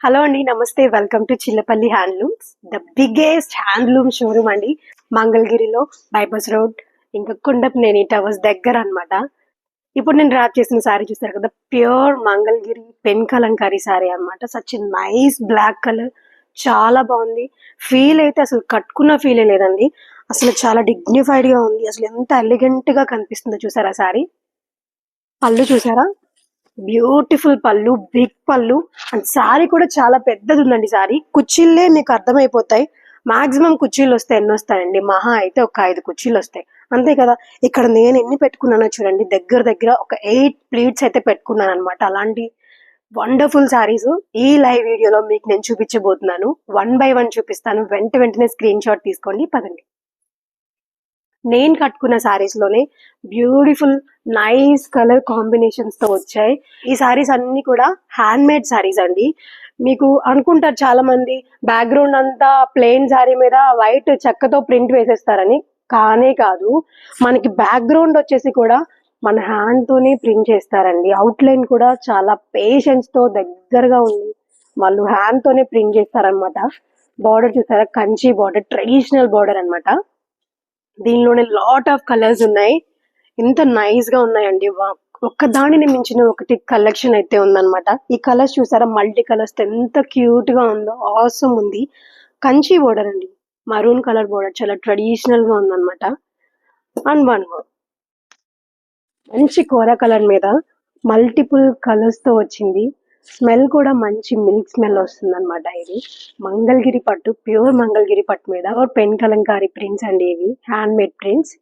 Hello అండి నమస్తే. Welcome to Chillapalli handlooms the biggest handloom showroom అండి మంగళగిరిలో బైపాస్ రోడ్ ఇంకా కుండపనేని టవర్స్ దగ్గర అన్నమాట. ఇప్పుడు నేను డ్రాప్ చేసిన సారీ చూస్తారు కదా pure Mangalagiri pen kalamkari sari అన్నమాట సచ్ నైస్ బ్లాక్ కలర్ చాలా బాగుంది. ఫీల్ అయితే అసలు కట్టుకున్న ఫీలే లేదండి. అసలు చాలా డిగ్నిఫైడ్గా ఉంది. అసలు ఎంత ఎలిగెంట్గా కనిపిస్తుందో చూసారా సారీ పళ్ళు చూసారా? బ్యూటిఫుల్ పళ్ళు బిగ్ పళ్ళు. అండ్ సారీ కూడా చాలా పెద్దది ఉందండి సారీ. కుర్చీలే మీకు అర్థమైపోతాయి. మాక్సిమం కుర్చీలు వస్తాయి ఎన్ని వస్తాయండి మహా అయితే ఒక ఐదు కుర్చీలు వస్తాయి. అంతే కదా? ఇక్కడ నేను ఎన్ని పెట్టుకున్నానో చూడండి. దగ్గర దగ్గర ఒక ఎయిట్ ప్లేట్స్ అయితే పెట్టుకున్నాను అనమాట అలాంటి వండర్ఫుల్ సారీస్ ఈ లైవ్ వీడియోలో మీకు నేను చూపించబోతున్నాను. వన్ బై వన్ చూపిస్తాను. వెంట వెంటనే స్క్రీన్ షాట్ తీసుకోండి. పదండి. నేను కట్టుకున్న సారీస్లోనే బ్యూటిఫుల్ నైస్ కలర్ కాంబినేషన్స్తో వచ్చాయి. ఈ సారీస్ అన్ని కూడా హ్యాండ్ మేడ్ సారీస్ అండి. మీకు అనుకుంటారు చాలా మంది బ్యాక్గ్రౌండ్ అంతా ప్లెయిన్ సారీ మీద వైట్ చెక్కతో ప్రింట్ వేసేస్తారని. కానే కాదు మనకి బ్యాక్గ్రౌండ్ వచ్చేసి కూడా మన హ్యాండ్ తోనే ప్రింట్ చేస్తారండి. అవుట్ లైన్ కూడా చాలా పేషెన్స్తో దగ్గరగా ఉంది. వాళ్ళు హ్యాండ్ తోనే ప్రింట్ చేస్తారనమాట బార్డర్ చూసారా? కంచి బార్డర్ ట్రెడిషనల్ బార్డర్ అన్నమాట. దీనిలోనే లాట్ ఆఫ్ కలర్స్ ఉన్నాయి. ఎంత నైస్గా ఉన్నాయండి. వా- ఒక్క దానిని మించిన ఒకటి కలెక్షన్ అయితే ఉందన్నమాట. ఈ కలర్స్ చూసారా? మల్టీ కలర్స్ ఎంత క్యూట్గా ఉందో ఆసమ్ ఉంది. కంచి బోర్డర్ అండి. మరూన్ కలర్ బోర్డర్ చాలా ట్రెడిషనల్గా ఉందన్నమాట. అండ్ వన్ మోర్ మంచి కోరా కలర్ మీద మల్టిపుల్ కలర్స్తో వచ్చింది. స్మెల్ కూడా మంచి మిల్క్ స్మెల్ వస్తుంది అనమాట ఇది. మంగళగిరి పట్టు ప్యూర్ మంగళగిరి పట్టు మీద. పెన్ కలంకారీ ప్రింట్స్ అండి ఇవి. హ్యాండ్ మేడ్ ప్రింట్స్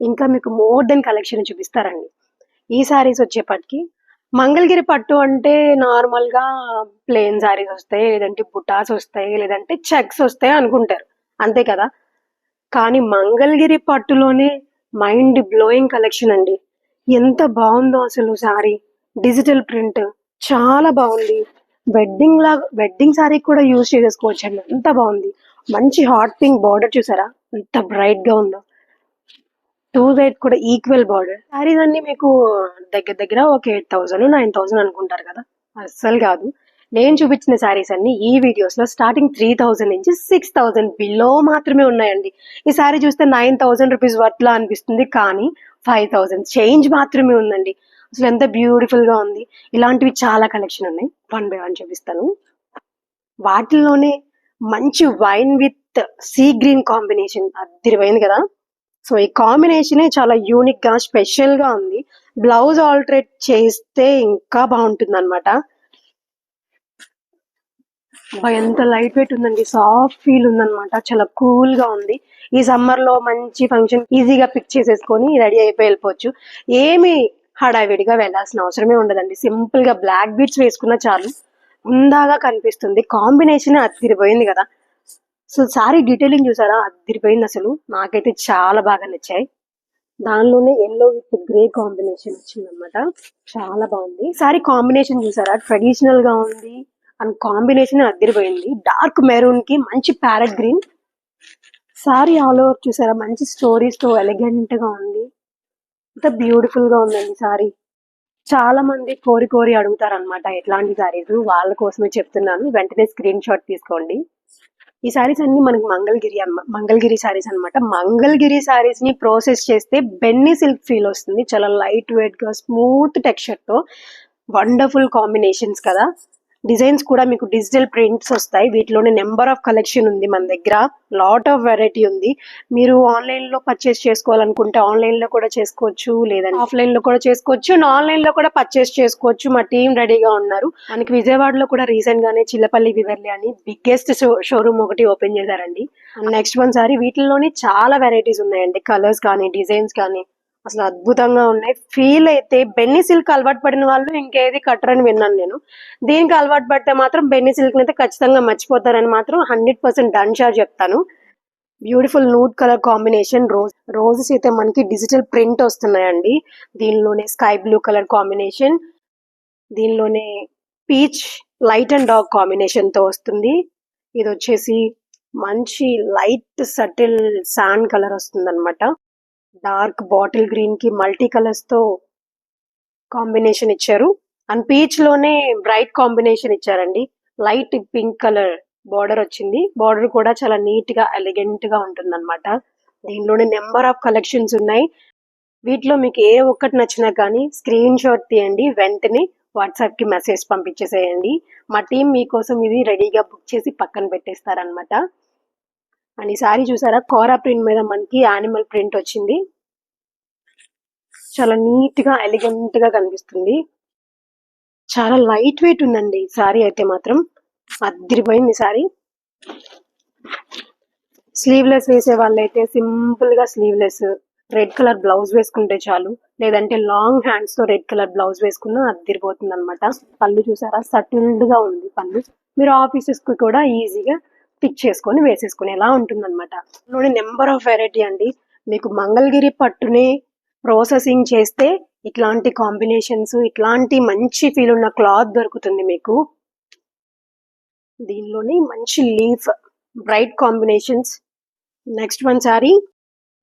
ఇంకా మీకు మోర్ దెన్ కలెక్షన్ చూపిస్తారండి. ఈ సారీస్ వచ్చేపటికి మంగళగిరి పట్టు అంటే నార్మల్గా ప్లెయిన్ సారీస్ వస్తాయి లేదంటే బుటాస్ వస్తాయి లేదంటే చెక్స్ వస్తాయి అనుకుంటారు. అంతే కదా? కానీ మంగళగిరి పట్టులోనే మైండ్ బ్లోయింగ్ కలెక్షన్ అండి. ఎంత బాగుందో అసలు సారీ. డిజిటల్ ప్రింట్ చాలా బాగుంది. వెడ్డింగ్ లా వెడ్డింగ్ సారీ కూడా యూజ్ చేసేసుకోవచ్చు అండి ఎంత బాగుంది. మంచి హాట్ పింక్ బార్డర్ చూసారా? ఎంత బ్రైట్గా ఉందో. టూ సైడ్ కూడా ఈక్వల్ బార్డర్ సారీస్ అన్ని మీకు దగ్గర దగ్గర ఒక ఎయిట్ థౌసండ్ నైన్ థౌసండ్ అనుకుంటారు కదా. అస్సలు కాదు. నేను చూపించిన సారీస్ అన్ని ఈ వీడియోస్లో స్టార్టింగ్ త్రీ థౌసండ్ నుంచి సిక్స్ థౌసండ్ బిలో మాత్రమే ఉన్నాయండి. ఈ సారీ చూస్తే నైన్ థౌసండ్ రూపీస్ వర్త్ లా అనిపిస్తుంది కానీ ఫైవ్ థౌసండ్ చేంజ్ మాత్రమే ఉందండి. అసలు ఎంత బ్యూటిఫుల్గా ఉంది. ఇలాంటివి చాలా కలెక్షన్ ఉన్నాయి. వన్ బై వన్ చూపిస్తాను. వాటిల్లోనే మంచి wine with sea green combination అదిరిపోయింది కదా. సో ఈ కాంబినేషన్ చాలా యూనిక్గా స్పెషల్గా ఉంది. బ్లౌజ్ ఆల్టరేట్ చేస్తే ఇంకా బాగుంటుంది అనమాట ఎంత లైట్ వెయిట్ ఉందండి. సాఫ్ట్ ఫీల్ ఉందనమాట చాలా కూల్గా ఉంది. ఈ సమ్మర్లో మంచి ఫంక్షన్ ఈజీగా పిక్ చేసేసుకొని రెడీ అయిపోయి వెళ్ళిపోవచ్చు. ఏమి హడావిడిగా వెళ్ళాల్సిన అవసరమే ఉండదండి. సింపుల్గా బ్లాక్ బీట్స్ వేసుకున్న చాలు ఉందాగా కనిపిస్తుంది. కాంబినేషన్ అదిరిపోయింది కదా. సో సారీ డీటెయిలింగ్ చూసారా? అదిరిపోయింది అసలు. నాకైతే చాలా బాగా నచ్చాయి. దానిలోనే ఎల్లో విత్ గ్రే కాంబినేషన్ వచ్చిందనమాట చాలా బాగుంది. సారీ కాంబినేషన్ చూసారా? ట్రెడిషనల్గా ఉంది. అండ్ కాంబినేషన్ అదిరిపోయింది. డార్క్ మెరూన్కి మంచి parrot green sari all over చూసారా? మంచి స్టోరీస్తో ఎలిగెంట్గా ఉంది. ఎంత బ్యూటిఫుల్గా ఉందండి సారీ చాలా మంది కోరి కోరి అడుగుతారు అనమాట ఎట్లాంటి సారీస్ వాళ్ళ కోసమే చెప్తున్నాను. వెంటనే స్క్రీన్ షాట్ తీసుకోండి. ఈ సారీస్ అన్ని మనకి మంగళగిరి అనమా మంగళగిరి సారీస్ అన్నమాట. మంగళగిరి సారీస్ని ప్రాసెస్ చేస్తే బెన్నీ సిల్క్ ఫీల్ వస్తుంది. చాలా లైట్ వెయిట్గా స్మూత్ టెక్స్చర్తో. వండర్ఫుల్ కాంబినేషన్స్ కదా. డిజైన్స్ కూడా మీకు డిజిటల్ ప్రింట్స్ వస్తాయి. వీటిలోనే నెంబర్ ఆఫ్ కలెక్షన్ ఉంది మన దగ్గర. లాట్ ఆఫ్ వెరైటీ ఉంది. మీరు ఆన్లైన్లో పర్చేస్ చేసుకోవాలనుకుంటే ఆన్లైన్లో కూడా చేసుకోవచ్చు లేదంటే ఆఫ్లైన్లో కూడా చేసుకోవచ్చు అండ్ ఆన్లైన్లో కూడా పర్చేస్ చేసుకోవచ్చు. మా టీం రెడీగా ఉన్నారు. మనకి విజయవాడలో కూడా రీసెంట్గానే చిల్లపల్లి వివర్లి అని బిగ్గెస్ట్ షోరూమ్ ఒకటి ఓపెన్ చేశారండి. నెక్స్ట్ వన్ సారీ వీటిల్లోనే చాలా వెరైటీస్ ఉన్నాయండి. కలర్స్ కానీ డిజైన్స్ కానీ. అసలు అద్భుతంగా ఉన్నాయి. ఫీల్ అయితే బెన్నీ సిల్క్ అలవాటు పడిన వాళ్ళు ఇంకేది కట్టరని విన్నాను నేను. దీనికి అలవాటు పడితే మాత్రం బెన్నీ సిల్క్ అయితే ఖచ్చితంగా మర్చిపోతారని మాత్రం హండ్రెడ్ పర్సెంట్ డన్ షార్ చెప్తాను. Beautiful nude colour combination rose roses అయితే మనకి డిజిటల్ ప్రింట్ వస్తున్నాయండి. దీనిలోనే స్కై బ్లూ కలర్ కాంబినేషన్ దీనిలోనే పీచ్ లైట్ అండ్ డార్క్ కాంబినేషన్తో వస్తుంది. ఇది వచ్చేసి మంచి లైట్ సటిల్ శాండ్ కలర్ వస్తుంది డార్క్ బాటిల్ గ్రీన్కి మల్టీ కలర్స్తో కాంబినేషన్ ఇచ్చారు. అండ్ పీచ్లోనే బ్రైట్ కాంబినేషన్ ఇచ్చారండి. లైట్ పింక్ కలర్ బార్డర్ వచ్చింది. బార్డర్ కూడా చాలా నీట్గా ఎలిగెంట్గా ఉంటుంది అనమాట దీనిలోనే నెంబర్ ఆఫ్ కలెక్షన్స్ ఉన్నాయి. వీటిలో మీకు ఏ ఒక్కటి నచ్చినా కానీ స్క్రీన్ షాట్ తీయండి. వెంటనే వాట్సాప్కి మెసేజ్ పంపించేసేయండి. మా టీం మీకోసం ఇది రెడీగా బుక్ చేసి పక్కన పెట్టేస్తారనమాట అండ్ ఈ సారీ చూసారా? కోరా ప్రింట్ మీద మనకి యానిమల్ ప్రింట్ వచ్చింది. చాలా నీట్గా ఎలిగెంట్గా కనిపిస్తుంది. చాలా లైట్ వెయిట్ ఉందండి సారీ అయితే మాత్రం. అద్దరిపోయింది సారీ. స్లీవ్లెస్ వేసే వాళ్ళైతే సింపుల్గా స్లీవ్లెస్ రెడ్ కలర్ బ్లౌజ్ వేసుకుంటే చాలు. లేదంటే లాంగ్ హ్యాండ్స్తో రెడ్ కలర్ బ్లౌజ్ వేసుకున్నా అద్దరిపోతుంది అనమాట పళ్ళు చూసారా? సటిల్డ్గా ఉంది పళ్ళు. మీరు ఆఫీసెస్కి కూడా ఈజీగా పిక్ చేసుకొని వేసేసుకునేలా ఉంటుంది నూనె నెంబర్ ఆఫ్ వెరైటీ అండి. మీకు మంగళగిరి పట్టునే ప్రాసెసింగ్ చేస్తే ఇట్లాంటి కాంబినేషన్స్ ఇట్లాంటి మంచి ఫీల్ ఉన్న క్లాత్ దొరుకుతుంది మీకు. దీనిలోని మంచి leaf bright combinations next one sari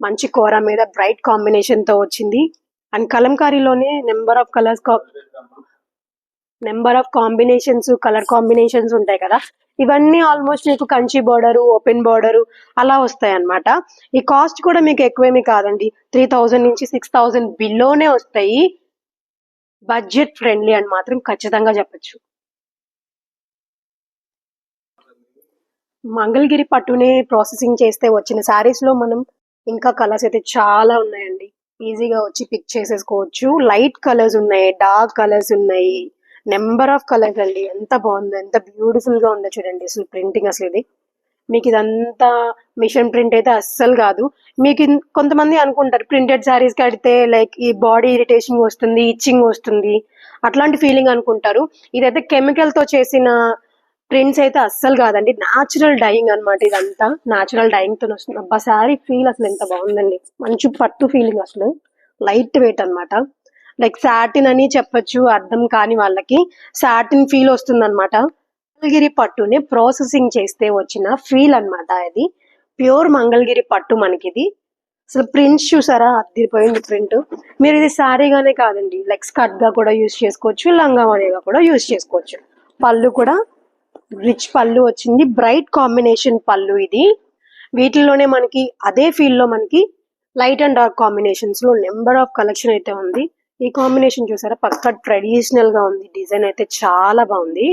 మంచి కూర మీద బ్రైట్ కాంబినేషన్తో వచ్చింది. And కలంకారీలోనే number of colours number of combinations colour combinations ఉంటాయి కదా. ఇవన్నీ ఆల్మోస్ట్ మీకు కంచి బోర్డర్ ఓపెన్ బోర్డర్ అలా వస్తాయి అన్నమాట ఈ కాస్ట్ కూడా మీకు ఎక్కువేమీ కాదండి. త్రీ థౌజండ్ నుంచి సిక్స్ థౌజండ్ బిలోనే వస్తాయి. బడ్జెట్ ఫ్రెండ్లీ అని మాత్రం ఖచ్చితంగా చెప్పొచ్చు. మంగళగిరి పట్టునే ప్రాసెసింగ్ చేస్తే వచ్చిన సారీస్లో మనం ఇంకా కలర్స్ అయితే చాలా ఉన్నాయండి. ఈజీగా వచ్చి పిక్ చేసేసుకోవచ్చు. లైట్ కలర్స్ ఉన్నాయి డార్క్ కలర్స్ ఉన్నాయి. నెంబర్ ఆఫ్ కలర్స్ అండి. ఎంత బాగుందో ఎంత బ్యూటిఫుల్గా ఉందో చూడండి అసలు ప్రింటింగ్ అసలు ఇది మీకు ఇదంతా మిషన్ ప్రింట్ అయితే అస్సలు కాదు. మీకు కొంతమంది అనుకుంటారు ప్రింటెడ్ శారీస్ కడితే లైక్ ఈ బాడీ ఇరిటేషన్ వస్తుంది ఇచ్చింగ్ వస్తుంది అట్లాంటి ఫీలింగ్ అనుకుంటారు. ఇదైతే కెమికల్తో చేసిన ప్రింట్స్ అయితే అస్సలు కాదండి. నాచురల్ డైయింగ్ అన్నమాట ఇదంతా. నాచురల్ డైయింగ్తో వస్తుంది. అబ్బా శారీ ఫీల్ అసలు ఎంత బాగుందండి. మంచి పట్టు ఫీలింగ్ అసలు. లైట్ వెయిట్ అన్నమాట. లైక్ సాటిన్ అని చెప్పొచ్చు అర్థం కాని వాళ్ళకి సాటిన్ ఫీల్ వస్తుంది అనమాట మంగళగిరి పట్టుని ప్రాసెసింగ్ చేస్తే వచ్చిన ఫీల్ అన్నమాట ఇది ప్యూర్ మంగళగిరి పట్టు మనకి ఇది అసలు ప్రింట్స్ చూసారా? అద్దరిపోయింది ప్రింట్ మీరు ఇది సారీగానే కాదండి లైక్ స్కర్ట్గా కూడా యూస్ చేసుకోవచ్చు లంగా కూడా యూస్ చేసుకోవచ్చు. పళ్ళు కూడా రిచ్ పళ్ళు వచ్చింది బ్రైట్ కాంబినేషన్ పళ్ళు ఇది. వీటిలోనే మనకి అదే ఫీల్లో మనకి లైట్ అండ్ డార్క్ కాంబినేషన్స్లో నెంబర్ ఆఫ్ కలెక్షన్ అయితే ఉంది. ఈ కాంబినేషన్ చూసారా? పక్క ట్రెడిషనల్గా ఉంది. డిజైన్ అయితే చాలా బాగుంది.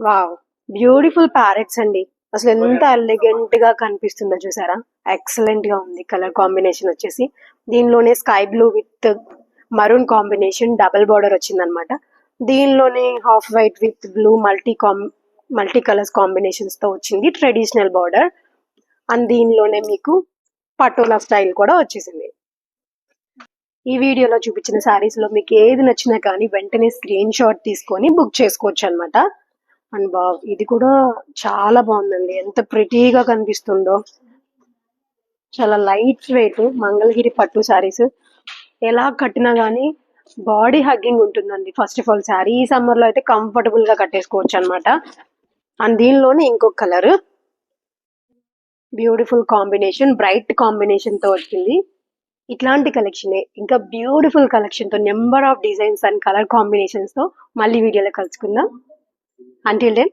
వావ్! బ్యూటిఫుల్ ప్యారెట్స్ అండి. అసలు ఎంత ఎలిగెంట్గా కనిపిస్తుందో చూసారా? ఎక్సలెంట్గా ఉంది కలర్ కాంబినేషన్ వచ్చేసి. దీనిలోనే sky blue with maroon combination double border వచ్చిందనమాట. దీనిలోనే half white with blue multi com multi colours కాంబినేషన్స్తో వచ్చింది ట్రెడిషనల్ బార్డర్. అండ్ దీనిలోనే మీకు పటోలా స్టైల్ కూడా వచ్చేసింది. ఈ వీడియోలో చూపించిన సారీస్లో మీకు ఏది నచ్చినా కానీ వెంటనే స్క్రీన్ షాట్ తీసుకొని బుక్ చేసుకోవచ్చు అనమాట అండ్ బా ఇది కూడా చాలా బాగుందండి. ఎంత ప్రిటీగా కనిపిస్తుందో. చాలా లైట్ వెయిట్ మంగళగిరి పట్టు సారీస్ ఎలా కట్టినా కానీ బాడీ హగ్గింగ్ ఉంటుందండి. ఫస్ట్ ఆఫ్ ఆల్ శారీ ఈ సమ్మర్లో అయితే కంఫర్టబుల్గా కట్టేసుకోవచ్చు అనమాట అండ్ దీనిలోనే ఇంకొక కలర్ బ్యూటిఫుల్ కాంబినేషన్ బ్రైట్ కాంబినేషన్తో వచ్చింది. ఇట్లాంటి కలెక్షన్ ఇంకా beautiful కలెక్షన్తో number of designs and colour కాంబినేషన్స్తో మళ్ళీ వీడియోలో కలుసుకుందాం. Until then